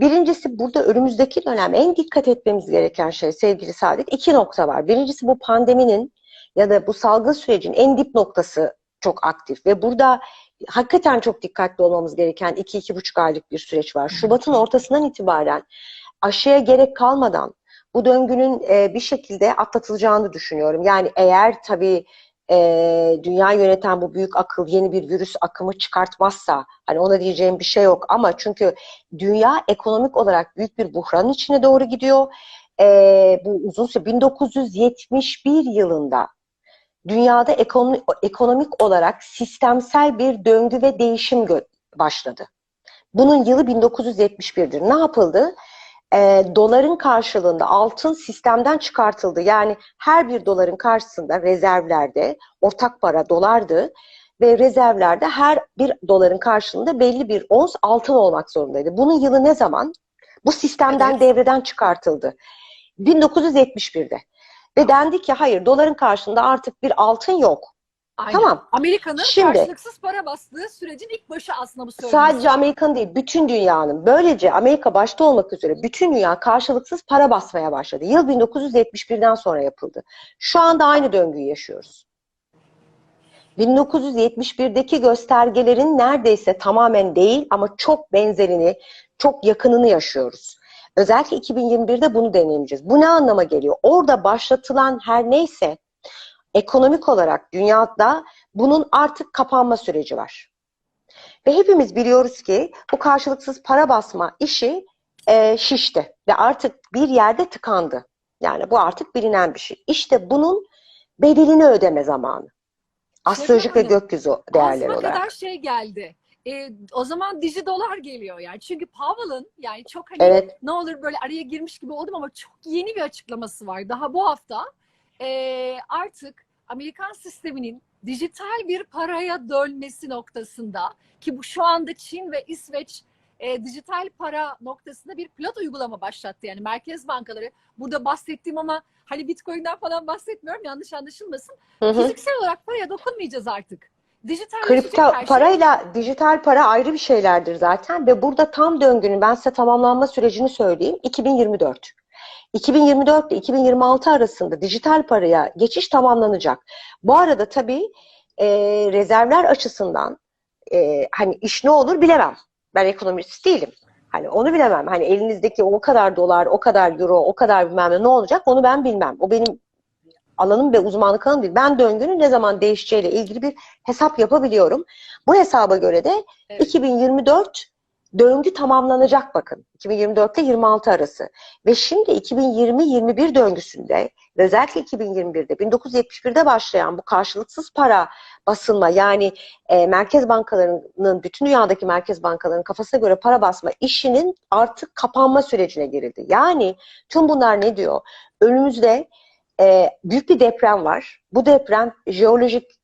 Birincisi burada önümüzdeki dönem en dikkat etmemiz gereken şey sevgili Saadet iki nokta var. Birincisi bu pandeminin ya da bu salgın sürecin en dip noktası çok aktif ve burada hakikaten çok dikkatli olmamız gereken iki iki buçuk aylık bir süreç var. Şubat'ın ortasından itibaren aşıya gerek kalmadan bu döngünün e, bir şekilde atlatılacağını düşünüyorum. Yani eğer tabii e, dünya yöneten bu büyük akıl yeni bir virüs akımı çıkartmazsa hani ona diyeceğim bir şey yok ama çünkü dünya ekonomik olarak büyük bir buhranın içine doğru gidiyor. E, bu uzun süre 1971 yılında dünyada ekonomik, ekonomik olarak sistemsel bir döngü ve değişim başladı. Bunun yılı 1971'dir. Ne yapıldı? E, doların karşılığında altın sistemden çıkartıldı. Yani her bir doların karşısında rezervlerde ortak para dolardı ve rezervlerde her bir doların karşılığında belli bir ons altın olmak zorundaydı. Bunun yılı ne zaman? Bu sistemden evet. devreden çıkartıldı. 1971'de. Ve dendi ki hayır doların karşılığında artık bir altın yok. Aynen. Tamam. Amerika'nın Şimdi, karşılıksız para bastığı sürecin ilk başı aslında bu söylediğiniz. Sadece Amerika'nın değil, bütün dünyanın. Böylece Amerika başta olmak üzere bütün dünya karşılıksız para basmaya başladı. Yıl 1971'den sonra yapıldı. Şu anda aynı döngüyü yaşıyoruz. 1971'deki göstergelerin neredeyse tamamen değil ama çok benzerini, çok yakınını yaşıyoruz. Özellikle 2021'de bunu deneyimleyeceğiz. Bu ne anlama geliyor? Orada başlatılan her neyse ekonomik olarak dünyada bunun artık kapanma süreci var. Ve hepimiz biliyoruz ki bu karşılıksız para basma işi e, şişti ve artık bir yerde tıkandı. Yani bu artık bilinen bir şey. İşte bunun bedelini ödeme zamanı. Astrolojik ve gökyüzü değerleri olarak. kadar şey geldi. E, o zaman diji dolar geliyor yani. Çünkü Powell'ın yani çok hani evet. ne olur böyle araya girmiş gibi oldum ama çok yeni bir açıklaması var. Daha bu hafta e, artık Amerikan sisteminin dijital bir paraya dönmesi noktasında ki bu şu anda Çin ve İsveç e, dijital para noktasında bir pilot uygulama başlattı. Yani merkez bankaları burada bahsettiğim ama hani Bitcoin'den falan bahsetmiyorum yanlış anlaşılmasın. Hı hı. Fiziksel olarak paraya dokunmayacağız artık. Dijital Kripto şey. parayla dijital para ayrı bir şeylerdir zaten ve burada tam döngünün ben size tamamlanma sürecini söyleyeyim 2024. 2024 ile 2026 arasında dijital paraya geçiş tamamlanacak. Bu arada tabii e, rezervler açısından e, hani iş ne olur bilemem. Ben ekonomist değilim. Hani onu bilemem. Hani elinizdeki o kadar dolar, o kadar euro, o kadar bilmem ne ne olacak onu ben bilmem. O benim alanım ve uzmanlık alanım değil. Ben döngünün ne zaman değişeceğiyle ilgili bir hesap yapabiliyorum. Bu hesaba göre de evet. 2024 döngü tamamlanacak bakın. 2024 ile 26 arası. Ve şimdi 2020-21 döngüsünde özellikle 2021'de 1971'de başlayan bu karşılıksız para basılma yani e, merkez bankalarının bütün dünyadaki merkez bankalarının kafasına göre para basma işinin artık kapanma sürecine girildi. Yani tüm bunlar ne diyor? Önümüzde e, büyük bir deprem var. Bu deprem jeolojik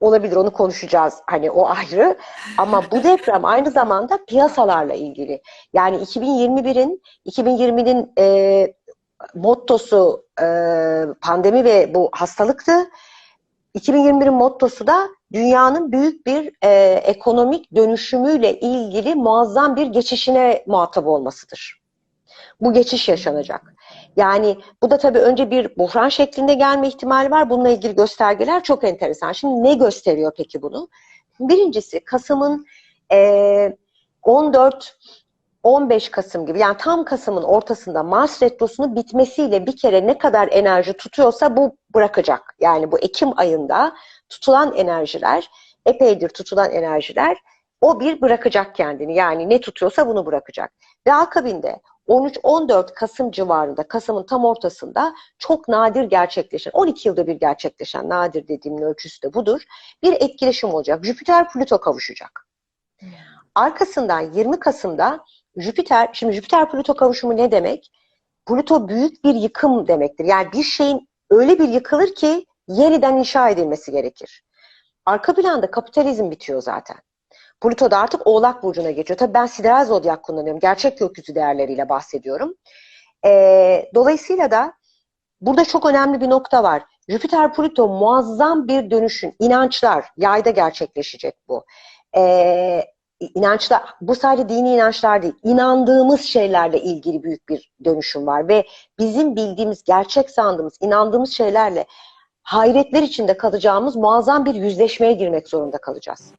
olabilir onu konuşacağız hani o ayrı ama bu deprem aynı zamanda piyasalarla ilgili yani 2021'in 2020'nin e, mottosu e, pandemi ve bu hastalıktı 2021'in mottosu da dünyanın büyük bir e, ekonomik dönüşümüyle ilgili muazzam bir geçişine muhatap olmasıdır. Bu geçiş yaşanacak. Yani bu da tabii önce bir buhran şeklinde gelme ihtimali var. Bununla ilgili göstergeler çok enteresan. Şimdi ne gösteriyor peki bunu? Birincisi Kasım'ın e, 14 15 Kasım gibi yani tam Kasım'ın ortasında Mars retrosunun bitmesiyle bir kere ne kadar enerji tutuyorsa bu bırakacak. Yani bu Ekim ayında tutulan enerjiler, epeydir tutulan enerjiler o bir bırakacak kendini. Yani ne tutuyorsa bunu bırakacak. Ve akabinde 13-14 Kasım civarında, Kasım'ın tam ortasında çok nadir gerçekleşen, 12 yılda bir gerçekleşen, nadir dediğimin ölçüsü de budur, bir etkileşim olacak. Jüpiter-Plüto kavuşacak. Arkasından 20 Kasım'da Jüpiter, şimdi Jüpiter-Plüto kavuşumu ne demek? Plüto büyük bir yıkım demektir. Yani bir şeyin öyle bir yıkılır ki yeniden inşa edilmesi gerekir. Arka planda kapitalizm bitiyor zaten. Pluto da artık Oğlak Burcu'na geçiyor. Tabii ben sideral zodyak kullanıyorum. Gerçek gökyüzü değerleriyle bahsediyorum. Ee, dolayısıyla da burada çok önemli bir nokta var. Jüpiter Pluto muazzam bir dönüşün, inançlar, yayda gerçekleşecek bu. Ee, inançla bu sadece dini inançlar değil, inandığımız şeylerle ilgili büyük bir dönüşüm var ve bizim bildiğimiz, gerçek sandığımız, inandığımız şeylerle hayretler içinde kalacağımız muazzam bir yüzleşmeye girmek zorunda kalacağız.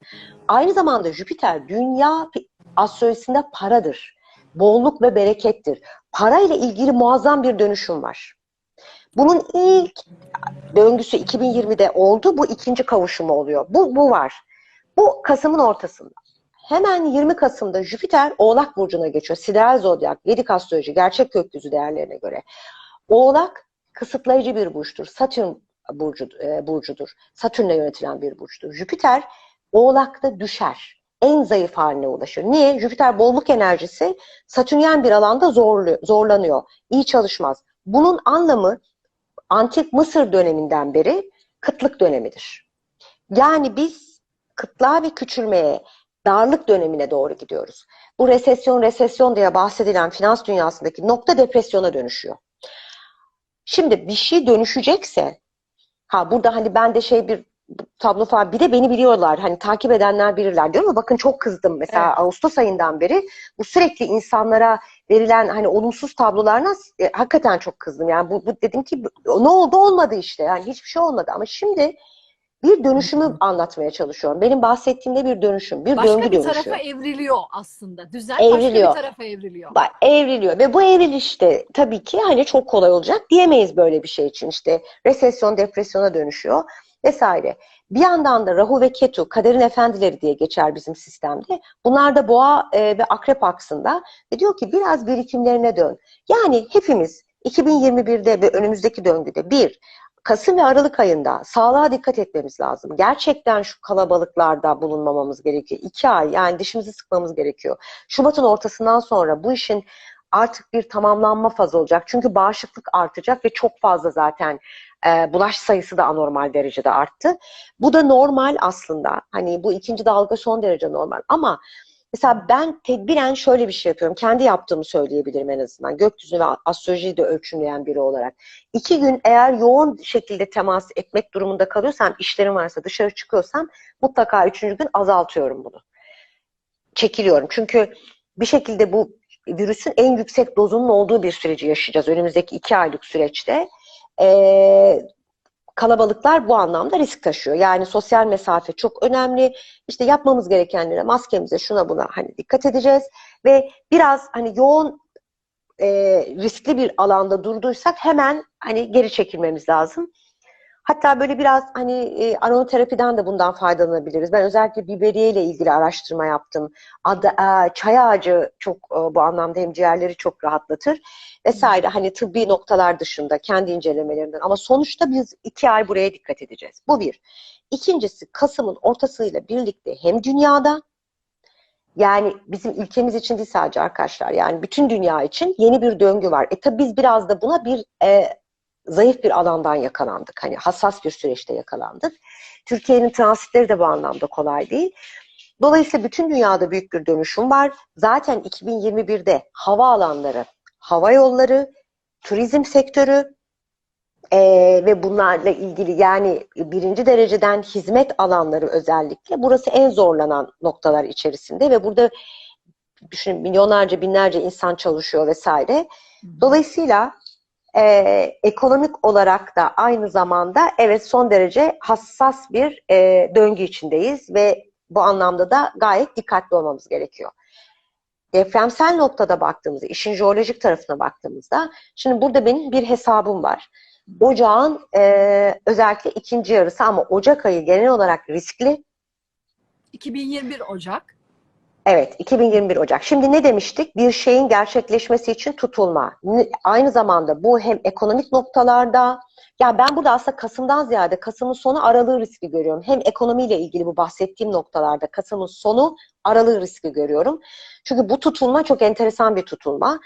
Aynı zamanda Jüpiter dünya astrolojisinde paradır. Bolluk ve berekettir. Parayla ilgili muazzam bir dönüşüm var. Bunun ilk döngüsü 2020'de oldu. Bu ikinci kavuşumu oluyor. Bu, bu var. Bu Kasım'ın ortasında. Hemen 20 Kasım'da Jüpiter Oğlak Burcu'na geçiyor. Sideral Zodyak, Vedik Astroloji, gerçek gökyüzü değerlerine göre. Oğlak kısıtlayıcı bir burçtur. Satürn burcu, e, burcudur. Satürn'le yönetilen bir burçtur. Jüpiter Oğlak'ta düşer. En zayıf haline ulaşır. Niye? Jüpiter bolluk enerjisi Satürnyen bir alanda zorlu, zorlanıyor. İyi çalışmaz. Bunun anlamı Antik Mısır döneminden beri kıtlık dönemidir. Yani biz kıtlığa ve küçülmeye, darlık dönemine doğru gidiyoruz. Bu resesyon, resesyon diye bahsedilen finans dünyasındaki nokta depresyona dönüşüyor. Şimdi bir şey dönüşecekse, ha burada hani ben de şey bir tablo falan, bir de beni biliyorlar, hani takip edenler bilirler. Diyorum ya bakın çok kızdım mesela Evet. Ağustos ayından beri bu sürekli insanlara verilen hani olumsuz tablolarına e, hakikaten çok kızdım. Yani bu, bu dedim ki ne oldu olmadı işte. Yani hiçbir şey olmadı ama şimdi bir dönüşümü anlatmaya çalışıyorum. Benim bahsettiğimde bir dönüşüm, bir Başka döngü bir dönüşü. tarafa evriliyor aslında. Düzen Evriliyor. başka bir tarafa evriliyor. Bak, evriliyor ve bu evrilişte tabii ki hani çok kolay olacak diyemeyiz böyle bir şey için işte resesyon depresyona dönüşüyor vesaire. Bir yandan da Rahu ve Ketu kaderin efendileri diye geçer bizim sistemde. Bunlar da boğa e, ve akrep aksında ve diyor ki biraz birikimlerine dön. Yani hepimiz 2021'de ve önümüzdeki döngüde bir Kasım ve Aralık ayında sağlığa dikkat etmemiz lazım. Gerçekten şu kalabalıklarda bulunmamamız gerekiyor. İki ay yani dişimizi sıkmamız gerekiyor. Şubat'ın ortasından sonra bu işin artık bir tamamlanma fazı olacak. Çünkü bağışıklık artacak ve çok fazla zaten e, bulaş sayısı da anormal derecede arttı. Bu da normal aslında. Hani bu ikinci dalga son derece normal. Ama mesela ben tedbiren şöyle bir şey yapıyorum. Kendi yaptığımı söyleyebilirim en azından. Gökyüzü ve astrolojiyi de ölçümleyen biri olarak. İki gün eğer yoğun şekilde temas etmek durumunda kalıyorsam, işlerim varsa dışarı çıkıyorsam mutlaka üçüncü gün azaltıyorum bunu. Çekiliyorum. Çünkü bir şekilde bu virüsün en yüksek dozunun olduğu bir süreci yaşayacağız önümüzdeki iki aylık süreçte. Ee, kalabalıklar bu anlamda risk taşıyor. Yani sosyal mesafe çok önemli. İşte yapmamız gerekenlere, maskemize, şuna buna hani dikkat edeceğiz ve biraz hani yoğun e, riskli bir alanda durduysak hemen hani geri çekilmemiz lazım. Hatta böyle biraz hani e, aromaterapiden de bundan faydalanabiliriz. Ben özellikle biberiye ile ilgili araştırma yaptım. Adı, e, çay ağacı çok e, bu anlamda hem ciğerleri çok rahatlatır vesaire. Hani tıbbi noktalar dışında kendi incelemelerinden. Ama sonuçta biz iki ay buraya dikkat edeceğiz. Bu bir. İkincisi Kasım'ın ortasıyla birlikte hem dünyada yani bizim ülkemiz için değil sadece arkadaşlar yani bütün dünya için yeni bir döngü var. E tabi biz biraz da buna bir e, zayıf bir alandan yakalandık. Hani hassas bir süreçte yakalandık. Türkiye'nin transitleri de bu anlamda kolay değil. Dolayısıyla bütün dünyada büyük bir dönüşüm var. Zaten 2021'de hava alanları, hava yolları, turizm sektörü eee, ve bunlarla ilgili yani birinci dereceden hizmet alanları özellikle burası en zorlanan noktalar içerisinde ve burada düşünün milyonlarca binlerce insan çalışıyor vesaire. Dolayısıyla e, ekonomik olarak da aynı zamanda evet son derece hassas bir e, döngü içindeyiz ve bu anlamda da gayet dikkatli olmamız gerekiyor. Depremsel noktada baktığımızda, işin jeolojik tarafına baktığımızda, şimdi burada benim bir hesabım var. Ocağın e, özellikle ikinci yarısı ama Ocak ayı genel olarak riskli. 2021 Ocak. Evet, 2021 Ocak. Şimdi ne demiştik? Bir şeyin gerçekleşmesi için tutulma. Aynı zamanda bu hem ekonomik noktalarda, ya ben burada aslında Kasım'dan ziyade Kasım'ın sonu aralığı riski görüyorum. Hem ekonomiyle ilgili bu bahsettiğim noktalarda Kasım'ın sonu aralığı riski görüyorum. Çünkü bu tutulma çok enteresan bir tutulma.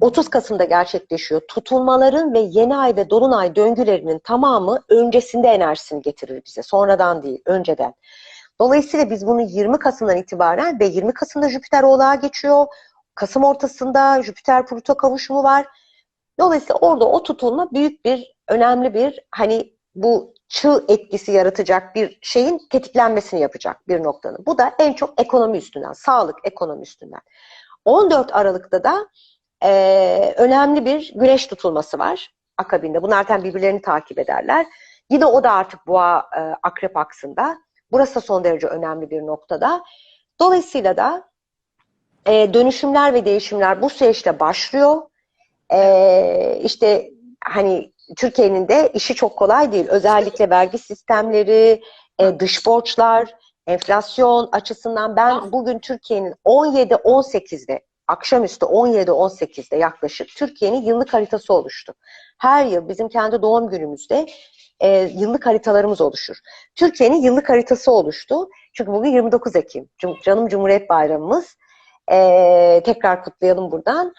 30 Kasım'da gerçekleşiyor. Tutulmaların ve yeni ay ve dolunay döngülerinin tamamı öncesinde enerjisini getirir bize. Sonradan değil, önceden. Dolayısıyla biz bunu 20 Kasım'dan itibaren ve 20 Kasım'da Jüpiter Oğlak'a geçiyor. Kasım ortasında Jüpiter Plüto kavuşumu var. Dolayısıyla orada o tutulma büyük bir, önemli bir hani bu çığ etkisi yaratacak bir şeyin tetiklenmesini yapacak bir noktanın. Bu da en çok ekonomi üstünden, sağlık ekonomi üstünden. 14 Aralık'ta da e, önemli bir güneş tutulması var akabinde. Bunlar zaten birbirlerini takip ederler. Yine o da artık boğa e, akrep aksında. Burası da son derece önemli bir noktada. Dolayısıyla da e, dönüşümler ve değişimler bu süreçte başlıyor. E, işte hani Türkiye'nin de işi çok kolay değil. Özellikle vergi sistemleri, e, dış borçlar, enflasyon açısından ben bugün Türkiye'nin 17-18'de akşamüstü 17-18'de yaklaşık Türkiye'nin yıllık haritası oluştu. Her yıl bizim kendi doğum günümüzde e, yıllık haritalarımız oluşur. Türkiye'nin yıllık haritası oluştu. Çünkü bugün 29 Ekim. Canım Cumhuriyet Bayramımız. E, tekrar kutlayalım buradan.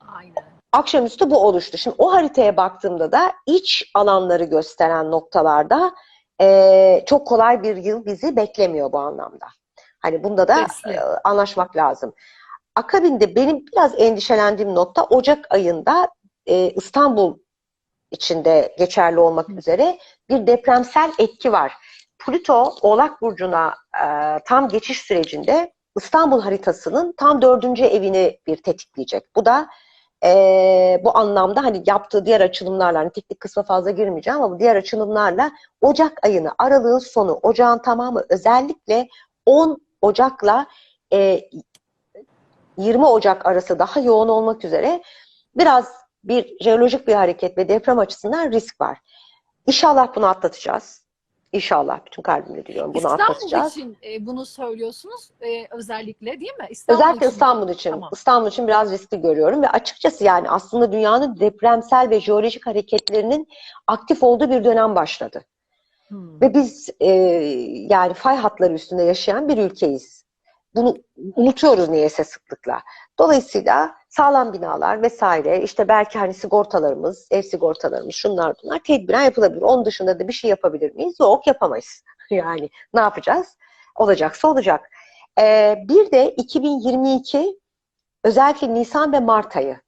Aynen. Akşamüstü bu oluştu. Şimdi o haritaya baktığımda da iç alanları gösteren noktalarda e, çok kolay bir yıl bizi beklemiyor bu anlamda. Hani bunda da e, anlaşmak lazım. Akabinde benim biraz endişelendiğim nokta Ocak ayında e, İstanbul içinde geçerli olmak üzere bir depremsel etki var. Plüto Oğlak Burcu'na e, tam geçiş sürecinde İstanbul haritasının tam dördüncü evini bir tetikleyecek. Bu da e, bu anlamda hani yaptığı diğer açılımlarla, hani teknik kısma fazla girmeyeceğim ama bu diğer açılımlarla Ocak ayını, aralığın sonu, ocağın tamamı özellikle 10 Ocak'la e, 20 Ocak arası daha yoğun olmak üzere biraz bir jeolojik bir hareket ve deprem açısından risk var. İnşallah bunu atlatacağız. İnşallah bütün kalbimle diliyorum bunu İstanbul atlatacağız. için e, bunu söylüyorsunuz e, özellikle değil mi? İstanbul Özellikle için. İstanbul için. Tamam. İstanbul için biraz riskli görüyorum ve açıkçası yani aslında dünyanın depremsel ve jeolojik hareketlerinin aktif olduğu bir dönem başladı. Hmm. Ve biz e, yani fay hatları üstünde yaşayan bir ülkeyiz. Bunu unutuyoruz niyeyse sıklıkla. Dolayısıyla sağlam binalar vesaire işte belki hani sigortalarımız, ev sigortalarımız şunlar bunlar tedbiren yapılabilir. Onun dışında da bir şey yapabilir miyiz? Yok yapamayız. Yani ne yapacağız? Olacaksa olacak. Ee, bir de 2022 özellikle Nisan ve Mart ayı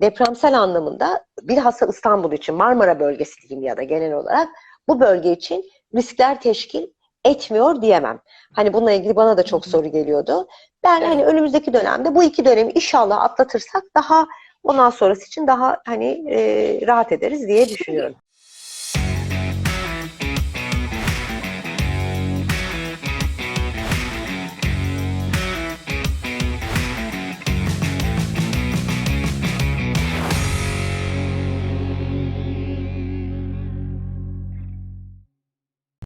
depremsel anlamında bilhassa İstanbul için Marmara bölgesi diyeyim ya da genel olarak bu bölge için riskler teşkil etmiyor diyemem. Hani bununla ilgili bana da çok soru geliyordu. Ben hani önümüzdeki dönemde bu iki dönemi inşallah atlatırsak daha ondan sonrası için daha hani e, rahat ederiz diye düşünüyorum.